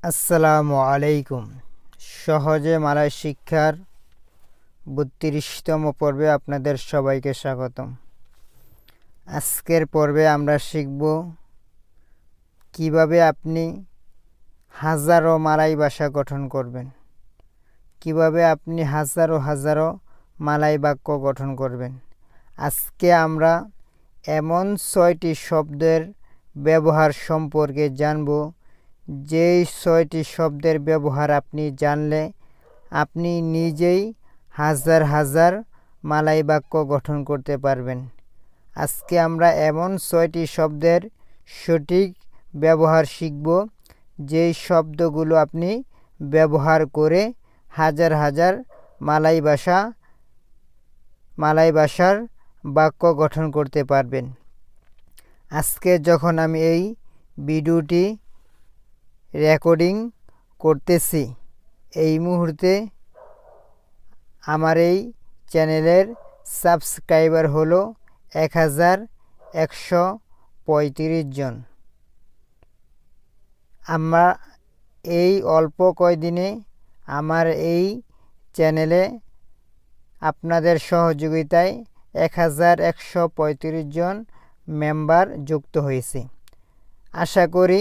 আসসালামু আলাইকুম। সহজে মালয় শিক্ষার বত্রিশতম পর্বে আপনাদের সবাইকে স্বাগতম। আজকের পর্বে আমরা শিখব কীভাবে আপনি হাজারো মালাই ভাষা গঠন করবেন। কীভাবে আপনি হাজারো হাজারো মালাই বাক্য গঠন করবেন। আজকে আমরা এমন ছয়টি শব্দের ব্যবহার সম্পর্কে জানব যেই ছয়টি শব্দের ব্যবহার আপনি জানলে, আপনি নিজেই হাজার হাজার মালাই বাক্য গঠন করতে পারবেন। আজকে আমরা এমন ছয়টি শব্দের সঠিক ব্যবহার শিখব, যেই শব্দগুলো আপনি ব্যবহার করে হাজার হাজার মালাই ভাষা, মালাই ভাষার বাক্য গঠন করতে পারবেন। আজকে যখন আমি এই ভিডিওটি রেকর্ডিং করতেছি। এই মুহূর্তে আমার এই চ্যানেলের সাবস্ক্রাইবার হলো এক হাজার একশো পঁয়ত্রিশ জন। আমরা এই অল্প কয়দিনে আমার এই চ্যানেলে আপনাদের সহযোগিতায় এক হাজার একশো পঁয়ত্রিশ জন মেম্বার যুক্ত হয়েছে। আশা করি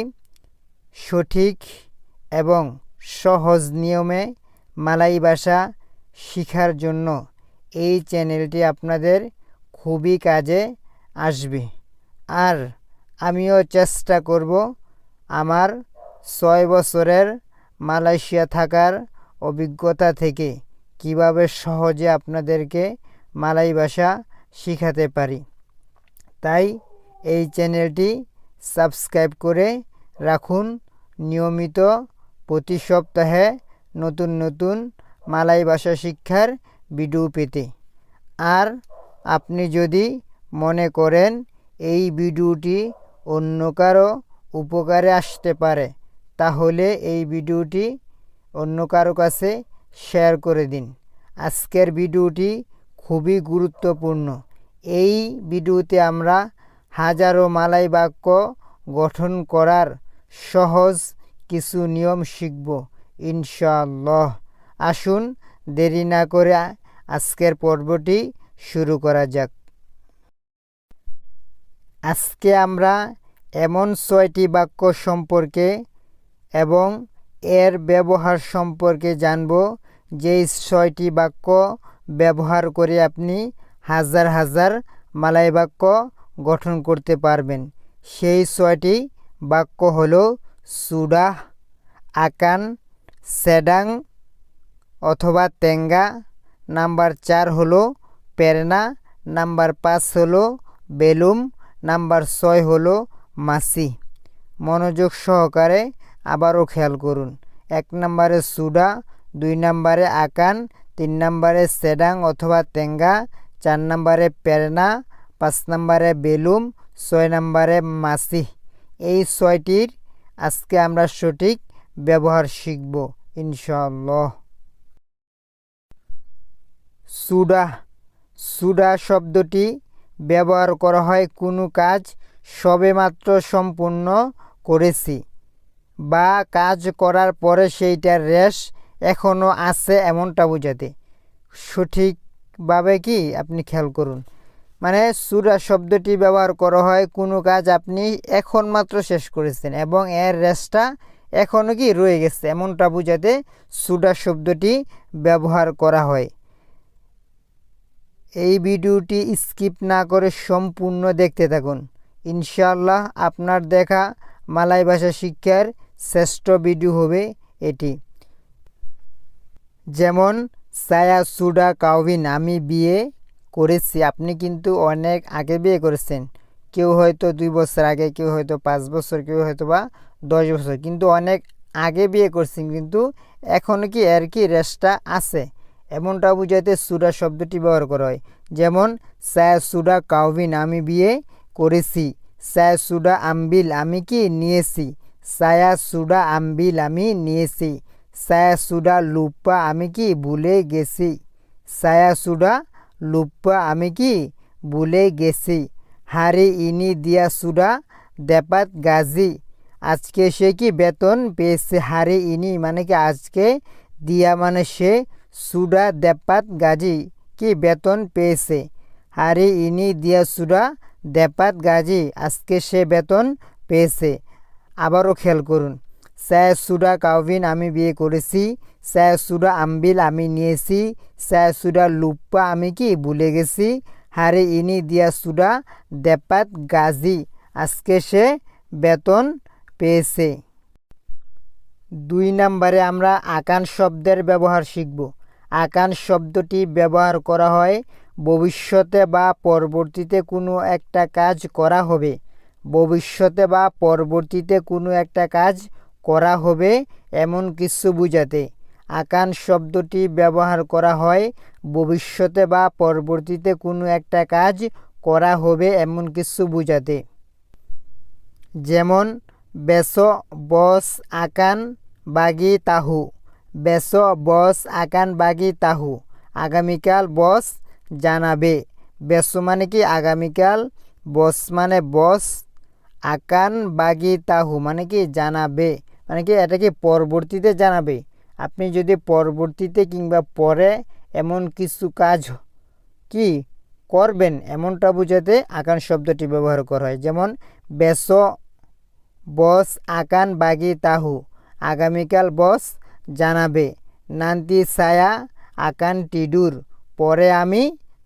সঠিক এবং সহজ নিয়মে মালাই ভাষা শেখার জন্য এই চ্যানেলটি আপনাদের খুবই কাজে আসবে। আর আমিও চেষ্টা করব আমার ছয় বছরের মালয়েশিয়া থাকার অভিজ্ঞতা থেকে কীভাবে সহজে আপনাদেরকে মালাই ভাষা শেখাতে পারি। তাই এই চ্যানেলটি সাবস্ক্রাইব করে রাখুন। নিয়মিত প্রতি সপ্তাহে নতুন নতুন মালাই ভাষা শিক্ষার ভিডিও পেতে। আর আপনি যদি মনে করেন এই ভিডিওটি অন্য কারও উপকারে আসতে পারে, তাহলে এই ভিডিওটি অন্য কারও কাছে শেয়ার করে দিন। আজকের ভিডিওটি খুবই গুরুত্বপূর্ণ। এই ভিডিওতে আমরা হাজারো মালাই বাক্য গঠন করার সহজ কিছু নিয়ম শিখব, ইনশাআল্লাহ। আসুন, দেরি না করে আজকের পর্বটি শুরু করা যাক। আজকে আমরা এমন ছয়টি বাক্য সম্পর্কে এবং এর ব্যবহার সম্পর্কে জানব, যেই ছয়টি বাক্য ব্যবহার করে আপনি হাজার হাজার মালাই বাক্য গঠন করতে পারবেন। সেই ছয়টি বাক্য হল সুডাহ আকান, সেডাং অথবা তেঙ্গা নাম্বার চার হলো পেরনা, নাম্বার পাঁচ হলো বেলুম, নাম্বার ছয় হলো মাসি। মনোযোগ সহকারে আবারও খেয়াল করুন। এক নম্বরে সুডা দুই নম্বরে আকান, তিন নম্বরে সেডাং অথবা তেঙ্গা চার নম্বরে পেরনা, পাঁচ নম্বরে বেলুম, ছয় নম্বরে মাসি। এই ছয়টির আজকে আমরা সঠিক ব্যবহার শিখব ইনশাল্লাহ সুডা সুডা শব্দটি ব্যবহার করা হয় কোনো কাজ সবেমাত্র সম্পূর্ণ করেছি বা কাজ করার পরে সেইটার রেশ এখনও আছে এমনটা বোঝাতে। সঠিকভাবে কি? আপনি খেয়াল করুন। মানে সুরা শব্দটি ব্যবহার করা হয়, কোনো কাজ আপনি এখন মাত্র শেষ করেছেন এবং এর রেসটা এখনও কি রয়ে গেছে, এমনটা বোঝাতে সুডা শব্দটি ব্যবহার করা হয়। এই ভিডিওটি স্কিপ না করে সম্পূর্ণ দেখতে থাকুন। ইনশাল্লাহ আপনার দেখা মালাই ভাষা শিক্ষার শ্রেষ্ঠ ভিডিও হবে এটি। যেমন সায়া সুডা কাউভিন আমি বিয়ে করেছি। আপনি কিন্তু অনেক আগে বিয়ে করেছেন। কেউ হয়তো দুই বছর আগে, কেউ হয়তো পাঁচ বছর, কেউ হয়তো বা দশ বছর। কিন্তু অনেক আগে বিয়ে করছেন কিন্তু এখনও কি এর কি রেসটা আছে? এমনটা বুঝাইতে সুডা শব্দটি ব্যবহার করা হয়। যেমন সায়া সুডা কাউভিন আমি বিয়ে করেছি। সায়া সুডা আম্বিল, আমি কি নিয়েছি? সায়া সুডা আম্বিল, আমি নিয়েছি। সায়া সুডা লুপ্পা, আমি কি ভুলে গেছি? সায়া সুডা লুপ্পা, আমি কি ভুলে গেছি? হারি ইনি দিয়া সুডা দেপাত গাজি। আজকে সে কি বেতন পেয়েছে? হারে ইনি মানে কি আজকে দিয়া মানে সে সুডা দেপাত গাজী কি বেতন পেয়েছে? হারে ইনি দিয়া সুডা দেপাত গাজী, আজকে সে বেতন পেয়েছে। আবারও খেয়াল করুন। স্যার সুডা কাউভিন আমি বিয়ে করেছি। স্যার সুডা আম্বিল আমি নিয়েছি। স্যার সুডা লুপ্পা আমি কি ভুলে গেছি? হারে ইনি দিয়া সুডা দেপাত গাজী। আজকে সে বেতন পেয়েছে। দুই নম্বরে আমরা আকান শব্দের ব্যবহার শিখব। আকান শব্দটি ব্যবহার করা হয়, ভবিষ্যতে বা পরবর্তীতে কোনো একটা কাজ করা হবে। ভবিষ্যতে বা পরবর্তীতে কোনো একটা কাজ করা হবে এমন কিছু বোঝাতে। আকান শব্দটি ব্যবহার করা হয়, ভবিষ্যতে বা পরবর্তীতে কোনো একটা কাজ করা হবে এমন কিছু বোঝাতে। যেমন, বেস বস আকান বাগি তাহু। বেস বস আকান বাগি তাহু। আগামীকাল বস জানাবে। বেস মানে কি? আগামীকাল বস মানে বস আকান বাগি তাহু। মানে কি? জানাবে। মানে কি এটা কি পরবর্তীতে জানাবে? আপনি যদি পরবর্তীতে কিংবা পরে এমন কিছু কাজ কি করবেন এমনটা বোঝাতে আকান শব্দটি ব্যবহার করা হয়। যেমন বেস বস আকান বাগি তাহু, আগামীকাল বস জানাবে, নান্তি ছায়া আকান টিডুর, পরে আমি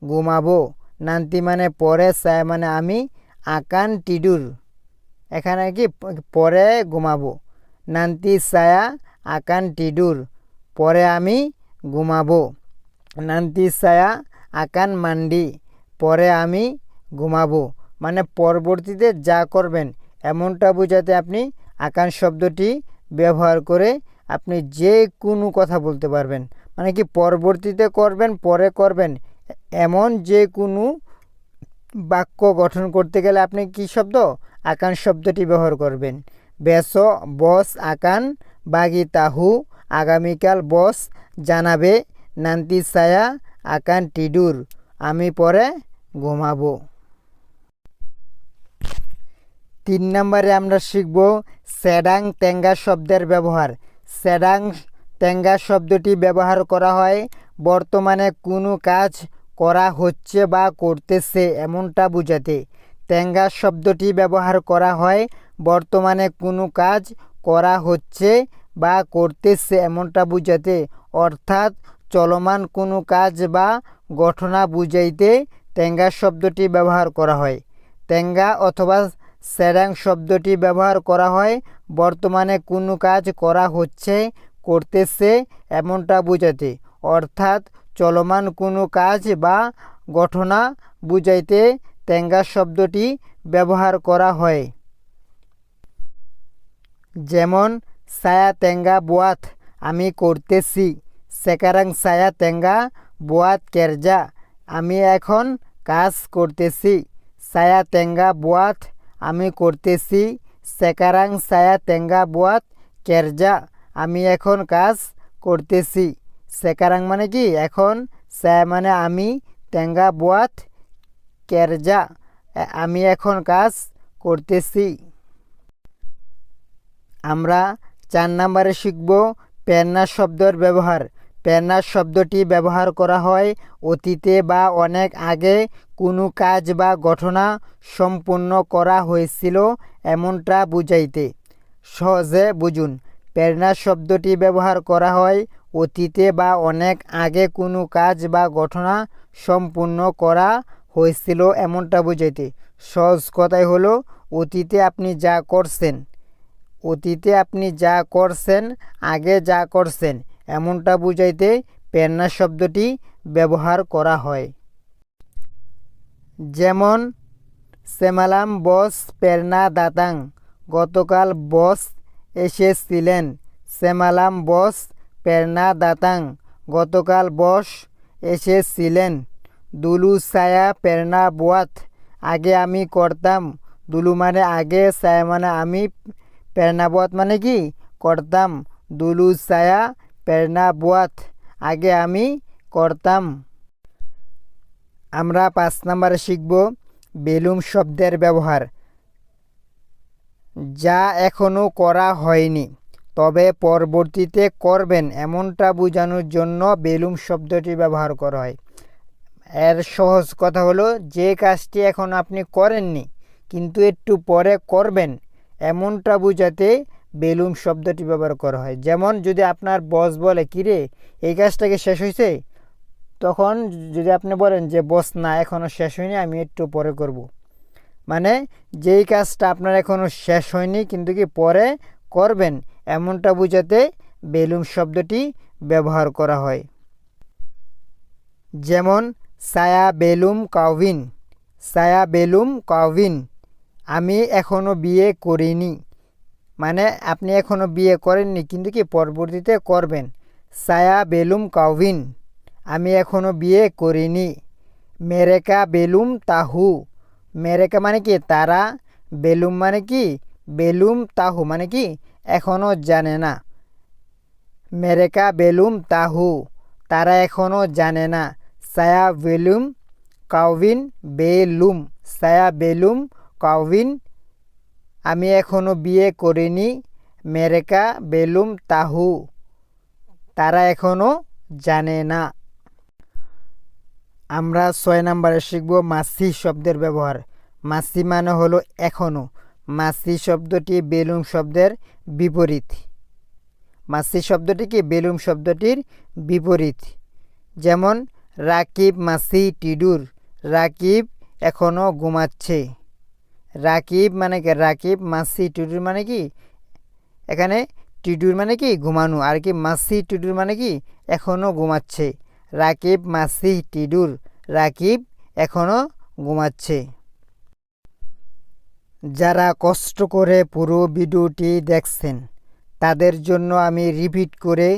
ঘুমাবো। নান্তি মানে পরে, ছায়া মানে আমি আকান টিডুর, এখানে কি পরে ঘুমাবো। নান্তি ছায়া আকান টিডুর পরে আমি ঘুমাবো। নান্তি ছায়া আকান মান্ডি পরে আমি ঘুমাবো। মানে পরবর্তীতে যা করবেন এমনটা বোঝাতে আপনি আকান শব্দটি ব্যবহার করে আপনি যে কোনো কথা বলতে পারবেন মানে কি পরবর্তীতে করবেন পরে করবেন এমন যে কোনো বাক্য গঠন করতে গেলে আপনি কি শব্দ? আকান শব্দটি ব্যবহার করবেন বেস, বস, আকান বাগি তাহু আগামীকাল বস, জানাবে, নান্তি ছায়া, আকান টিডুর, আমি পরে ঘুমাবো। তিন নম্বরে আমরা শিখব স্যাডাং তেঙ্গা শব্দের ব্যবহার। স্যাডাং তেঙ্গা শব্দটি ব্যবহার করা হয়, বর্তমানে কোনো কাজ করা হচ্ছে বা করতেছে এমনটা বোঝাতে। তেঙ্গা শব্দটি ব্যবহার করা হয় বর্তমানে কোনো কাজ করা হচ্ছে বা করতেছে এমনটা বুঝাতে, অর্থাৎ চলমান কোনো কাজ বা ঘটনা বুঝাইতে তেঙ্গা শব্দটি ব্যবহার করা হয়। তেঙ্গা অথবা স্যারাং শব্দটি ব্যবহার করা হয়, বর্তমানে কোনো কাজ করা হচ্ছে, করতেছে এমনটা বোঝাতে, অর্থাৎ চলমান কোনো কাজ বা ঘটনা বুঝাইতে তেঙ্গা শব্দটি ব্যবহার করা হয়। যেমন সায়া তেঙ্গা বোয়াত আমি করতেছি সেকারাং সায়া তেঙ্গা বোয়াত কেরজা আমি এখন কাজ করতেছি সায়া তেঙ্গা বোয়াত আমি করতেছি সেকারাং সায়া তেঙ্গা বোয়াত কেরজা আমি এখন কাজ করতেছি সেকারাং মানে কি? এখন সায়া মানে আমি তেঙ্গা বোয়াত কেরজা আমি এখন কাজ করতেছি আমরা চার নম্বরে শিখব প্রেরণা শব্দের ব্যবহার। প্রেরণা শব্দটি ব্যবহার করা হয় অতীতে বা অনেক আগে কোনো কাজ বা ঘটনা সম্পূর্ণ করা হয়েছিল এমনটা বুঝাইতে। সহজে বুঝুন প্রেরণা শব্দটি ব্যবহার করা হয় অতীতে বা অনেক আগে কোনো কাজ বা ঘটনা সম্পূর্ণ করা হয়েছিল এমনটা বুঝাইতে। সহজ কথাই হলো, অতীতে আপনি যা করছেন অতীতে আপনি যা করছেন, আগে যা করছেন, এমনটা বুঝাইতে প্রেরণা শব্দটি ব্যবহার করা হয়। যেমন, সেমালাম বস প্রেরণা দাতাং, গতকাল বস এসেছিলেন, সেমালাম বস প্রেরণা দাতাং, গতকাল বস এসেছিলেন, দুলু সায়া প্রেরণা বোয়াত, আগে আমি করতাম, দুলু মানে আগে সায়া মানে আমি প্রেরণাবোয়াত মানে কি? করতাম দুলু সায়া প্রেরণাবোয়াত আগে আমি করতাম আমরা পাঁচ নম্বরে শিখব বেলুম শব্দের ব্যবহার। যা এখনও করা হয়নি, তবে পরবর্তীতে করবেন এমনটা বোঝানোর জন্য বেলুম শব্দটি ব্যবহার করা হয়। এর সহজ কথা হলো, যে কাজটি এখন আপনি করেননি, কিন্তু একটু পরে করবেন এমনটা বোঝাতে বেলুম শব্দটি ব্যবহার করা হয়। যেমন, যদি আপনার বস বলে কিরে এই কাজটাকে শেষ হয়েছে তখন যদি আপনি বলেন যে, বস, না এখনও শেষ হয়নি, আমি একটু পরে করব। মানে যেই কাজটা আপনার এখনও শেষ হয়নি, কিন্তু কি পরে করবেন, এমনটা বোঝাতে বেলুম শব্দটি ব্যবহার করা হয়। যেমন, সায়া বেলুম কাউভিন, সায়া বেলুম কাউভিন। আমি এখনও বিয়ে করিনি। মানে আপনি এখনও বিয়ে করেননি, কিন্তু কি পরবর্তীতে করবেন? সায়া বেলুম কাউভিন, আমি এখনও বিয়ে করিনি। মেরেকা বেলুম তাহু, মেরেকা মানে কি তারা? বেলুম মানে কি? বেলুম তাহু মানে কি? এখনও জানে না। মেরেকা বেলুম তাহু, তারা এখনও জানে না। সায়া বেলুম কাউভিন, বেলুম, সায়া বেলুম কাউভিন, আমি এখনও বিয়ে করিনি, মেরেকা বেলুম তাহু। তারা এখনও জানে না। আমরা ছয় নম্বরে শিখব মাসি শব্দের ব্যবহার। মাসি মানে হলো এখনও মাসি শব্দটি বেলুম শব্দের বিপরীত। মাসি শব্দটি কি বেলুম শব্দটির বিপরীত? যেমন, রাকিব মাসি টিডুর। রাকিব এখনও ঘুমাচ্ছে। রাকিব মানে কি? রাকিব, মাসি, টুডুর মানে কি? এখানে টিডুর মানে কি? ঘুমানো। আর কি মাসি, টিডুর মানে কি? এখনও ঘুমাচ্ছে। রাকিব, মাসি, টিডুর, রাকিব এখনও ঘুমাচ্ছে। যারা কষ্ট করে পুরো ভিডিওটি দেখছেন, তাদের জন্য আমি রিপিট করে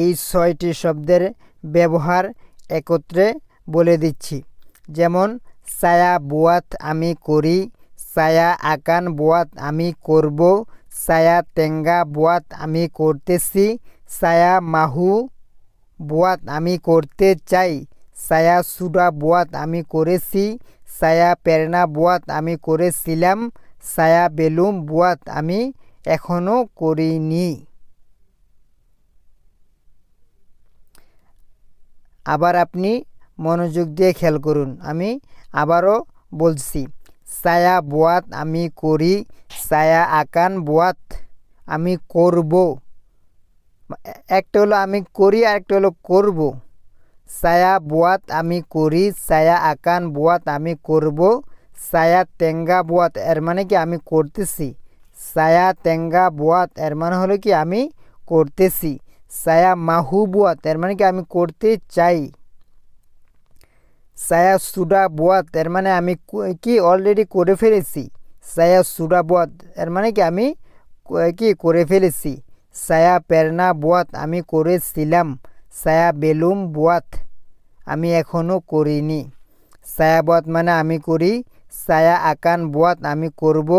এই ছয়টি শব্দের ব্যবহার একত্রে বলে দিচ্ছি। যেমন, সায়া বুয়াত আমি করি সায়া আকান বুয়াত আমি করব সায়া তেঙ্গা বুয়াত আমি করতেছি সায়া মাহু বুয়াত আমি করতে চাই সায়া সুডা বুয়াত আমি করেছি সায়া প্রেরণা বুয়াত আমি করেছিলাম সায়া বেলুম বুয়াত আমি এখনও করিনি। আবার আপনি মনোযোগ দিয়ে খেয়াল করুন, আমি আবারও বলছি সায়া বোয়াত আমি করি সায়া আকান বোয়াত আমি করব একটা হলো আমি করি আর একটা হলো করব সায়া বোয়াত আমি করি সায়া আকান বোয়াত আমি করব সায়া তেঙ্গা বোয়াত এর মানে কি আমি করতেছি সায়া তেঙ্গা বোয়াত এর মানে হলো কি আমি করতেছি সায়া মাহু বোয়াত এর মানে কি আমি করতে চাই। সায়া সুডা বোয়াত এর মানে আমি কি অলরেডি করে ফেলেছি? সায়া সুডা বোয়াত এর মানে কি আমি কি করে ফেলেছি? সায়া প্রেরণা বোয়াত আমি করেছিলাম। সায়া বেলুম বোয়াত আমি এখনও করিনি। সায়া বোয়াত মানে আমি করি। সায়া আকান বোয়াত আমি করব।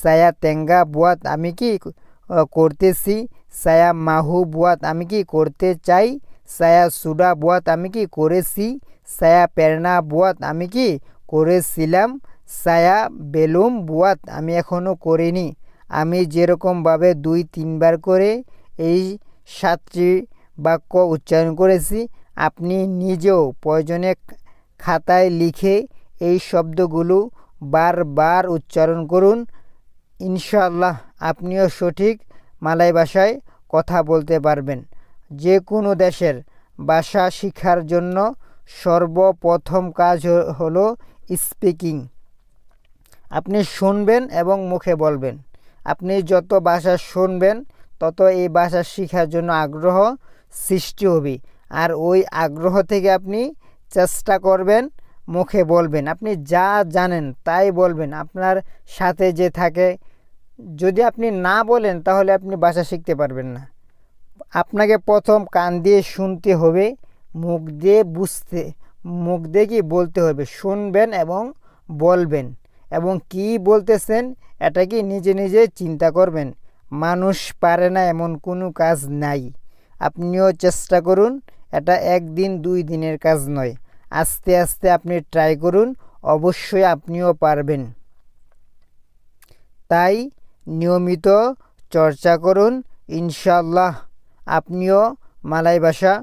সায়া তেঙ্গা বোয়াত আমি কি করতেছি। সায়া মাহু বোয়াত আমি কি করতে চাই? সায়া সুডা বোয়াত আমি কি করেছি? সায়া প্রেরণা বুয়াত আমি কি করেছিলাম সায়া বেলুম বুয়াত আমি এখনও করিনি আমি যেরকমভাবে দুই তিনবার করে এই সাতটি বাক্য উচ্চারণ করেছি আপনি নিজেও প্রয়োজনে খাতায় লিখে এই শব্দগুলো বারবার উচ্চারণ করুন। ইনশাল্লাহ আপনিও সঠিক মালাই ভাষায় কথা বলতে পারবেন। যে কোনো দেশের ভাষা শিখার জন্য সর্বপ্রথম কাজ হলো স্পিকিং আপনি শুনবেন এবং মুখে বলবেন। আপনি যত ভাষা শুনবেন, তত এই ভাষা শেখার জন্য আগ্রহ সৃষ্টি হবে। আর ওই আগ্রহ থেকে আপনি চেষ্টা করবেন, মুখে বলবেন। আপনি যা জানেন তাই বলবেন। আপনার সাথে যে থাকে, যদি আপনি না বলেন, তাহলে আপনি ভাষা শিখতে পারবেন না। আপনাকে প্রথম কান দিয়ে শুনতে হবে। মুখ দিয়ে বুঝতে, মুখ দিয়ে কি বলতে হবে? শুনবেন এবং বলবেন। এবং কি বলতেছেন? এটা কি নিজে নিজে চিন্তা করবেন? মানুষ পারে না এমন কোনো কাজ নাই। আপনিও চেষ্টা করুন, এটা একদিন, দুই দিনের কাজ নয়। আস্তে আস্তে আপনি ট্রাই করুন, অবশ্যই আপনিও পারবেন। তাই নিয়মিত চর্চা করুন ইনশাল্লাহ আপনিও মালাই ভাষা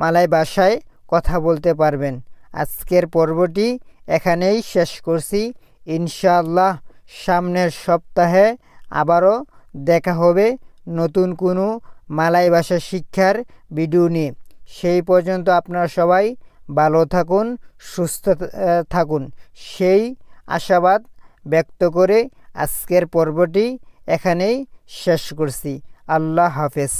মালাই ভাষায় কথা বলতে পারবেন। আজকের পর্বটি এখানেই শেষ করছি। ইনশাআল্লাহ সামনের সপ্তাহে আবারও দেখা হবে নতুন কোনো মালাই ভাষা শিক্ষার ভিডিও নিয়ে। সেই পর্যন্ত আপনারা সবাই ভালো থাকুন, সুস্থ থাকুন। সেই আশাবাদ ব্যক্ত করে আজকের পর্বটি এখানেই শেষ করছি। আল্লাহ হাফেজ।